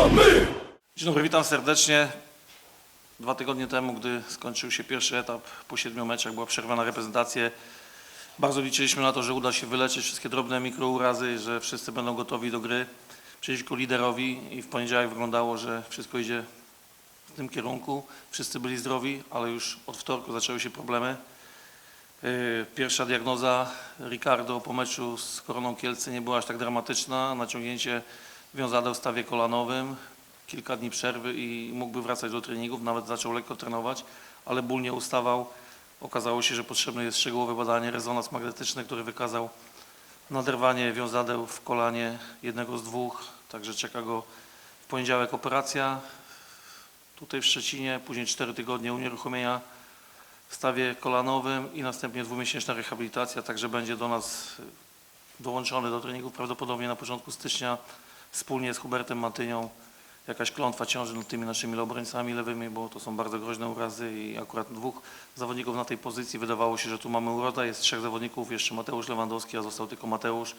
Gramy! Dzień dobry, witam serdecznie. Dwa tygodnie temu, gdy skończył się pierwszy etap po siedmiu meczach, była przerwa na reprezentację. Bardzo liczyliśmy na to, że uda się wyleczyć wszystkie drobne mikrourazy, że wszyscy będą gotowi do gry przeciwko liderowi i w poniedziałek wyglądało, że wszystko idzie w tym kierunku. Wszyscy byli zdrowi, ale już od wtorku zaczęły się problemy. Yy, Pierwsza diagnoza Ricardo po meczu z Koroną Kielce nie była aż tak dramatyczna. Naciągnięcie wiązadeł w stawie kolanowym, kilka dni przerwy i mógłby wracać do treningów, nawet zaczął lekko trenować, ale ból nie ustawał. Okazało się, że potrzebne jest szczegółowe badanie, rezonans magnetyczny, który wykazał naderwanie wiązadeł w kolanie jednego z dwóch, także czeka go w poniedziałek operacja tutaj w Szczecinie, później 4 tygodnie unieruchomienia w stawie kolanowym i następnie dwumiesięczna rehabilitacja, także będzie do nas dołączony do treningów prawdopodobnie na początku stycznia wspólnie z Hubertem Matynią. Jakaś klątwa ciąży nad tymi naszymi obrońcami lewymi, bo to są bardzo groźne urazy i akurat dwóch zawodników na tej pozycji wydawało się, że tu mamy uroda, jest trzech zawodników, jeszcze Mateusz Lewandowski, a został tylko Mateusz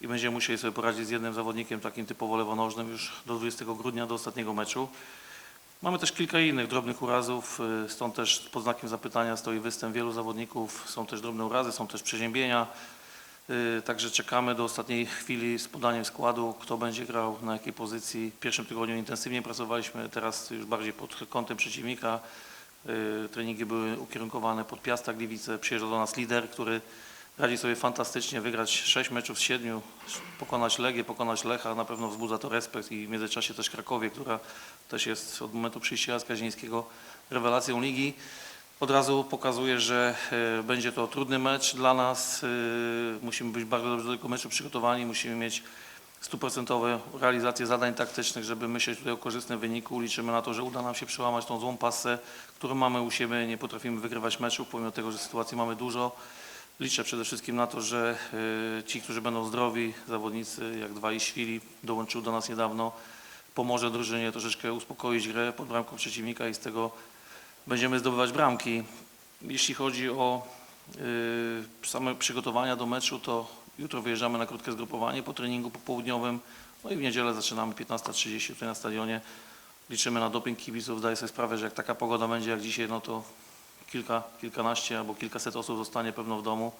i będziemy musieli sobie poradzić z jednym zawodnikiem takim typowo lewonożnym już do 20 grudnia, do ostatniego meczu. Mamy też kilka innych drobnych urazów, y, stąd też pod znakiem zapytania stoi występ wielu zawodników. Są też drobne urazy, są też przeziębienia. Y, Także czekamy do ostatniej chwili z podaniem składu, kto będzie grał na jakiej pozycji. W pierwszym tygodniu intensywnie pracowaliśmy, teraz już bardziej pod kątem przeciwnika. Y, Treningi były ukierunkowane pod Piasta Gliwice. Przyjeżdża do nas lider, który radzi sobie fantastycznie wygrać 6 meczów z 7, pokonać Legię, pokonać Lecha. Na pewno wzbudza to respekt i w międzyczasie też Krakowie, która też jest od momentu przyjścia Jacka Zielińskiego rewelacją ligi. Od razu pokazuje, że e, będzie to trudny mecz dla nas. E, musimy być bardzo dobrze do tego meczu przygotowani, musimy mieć stuprocentowe realizację zadań taktycznych, żeby myśleć tutaj o korzystnym wyniku. Liczymy na to, że uda nam się przełamać tą złą pasę, którą mamy u siebie. Nie potrafimy wygrywać meczów, pomimo tego, że sytuacji mamy dużo. Liczę przede wszystkim na to, że e, ci, którzy będą zdrowi, zawodnicy jak dwa i Świli, dołączył do nas niedawno, pomoże drużynie troszeczkę uspokoić grę pod bramką przeciwnika i z tego będziemy zdobywać bramki. Jeśli chodzi o y, same przygotowania do meczu, to jutro wyjeżdżamy na krótkie zgrupowanie po treningu popołudniowym, no i w niedzielę zaczynamy 15.30 tutaj na stadionie. Liczymy na doping kibiców, zdaję sobie sprawę, że jak taka pogoda będzie jak dzisiaj, no to kilka, kilkanaście albo kilkaset osób zostanie pewno w domu.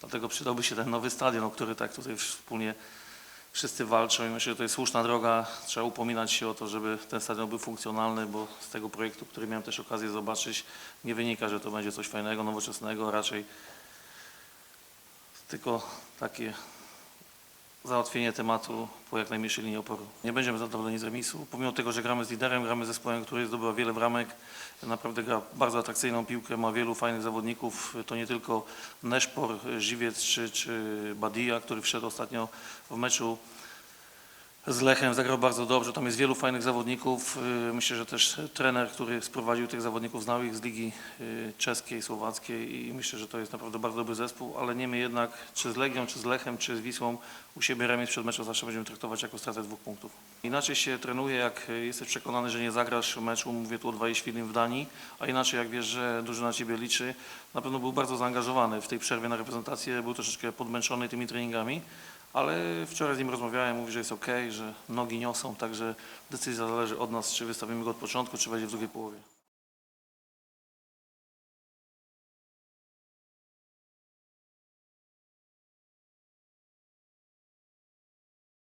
Dlatego przydałby się ten nowy stadion, o który tak tutaj wspólnie wszyscy walczą i myślę, że to jest słuszna droga. Trzeba upominać się o to, żeby ten stadion był funkcjonalny, bo z tego projektu, który miałem też okazję zobaczyć, nie wynika, że to będzie coś fajnego, nowoczesnego, raczej tylko takie załatwienie tematu po jak najmniejszej linii oporu. Nie będziemy zadowoleni z remisu, pomimo tego, że gramy z liderem, gramy z zespołem, który zdobywa wiele bramek, naprawdę gra bardzo atrakcyjną piłkę, ma wielu fajnych zawodników, to nie tylko Neszpor, Żywiec czy, czy Badia, który wszedł ostatnio w meczu z Lechem, zagrał bardzo dobrze, tam jest wielu fajnych zawodników, Yy, myślę, że też trener, który sprowadził tych zawodników, znał ich z ligi yy, czeskiej, słowackiej i myślę, że to jest naprawdę bardzo dobry zespół, ale niemniej jednak, czy z Legią, czy z Lechem, czy z Wisłą, u siebie remis przed meczem zawsze będziemy traktować jako stratę dwóch punktów. Inaczej się trenuje, jak jesteś przekonany, że nie zagrasz meczu, mówię tu o dwa Świdnym w Danii, a inaczej jak wiesz, że drużyna Ciebie liczy. Na pewno był bardzo zaangażowany w tej przerwie na reprezentację, był troszeczkę podmęczony tymi treningami, ale wczoraj z nim rozmawiałem, mówi, że jest ok, że nogi niosą, także decyzja zależy od nas, czy wystawimy go od początku, czy będzie w drugiej połowie.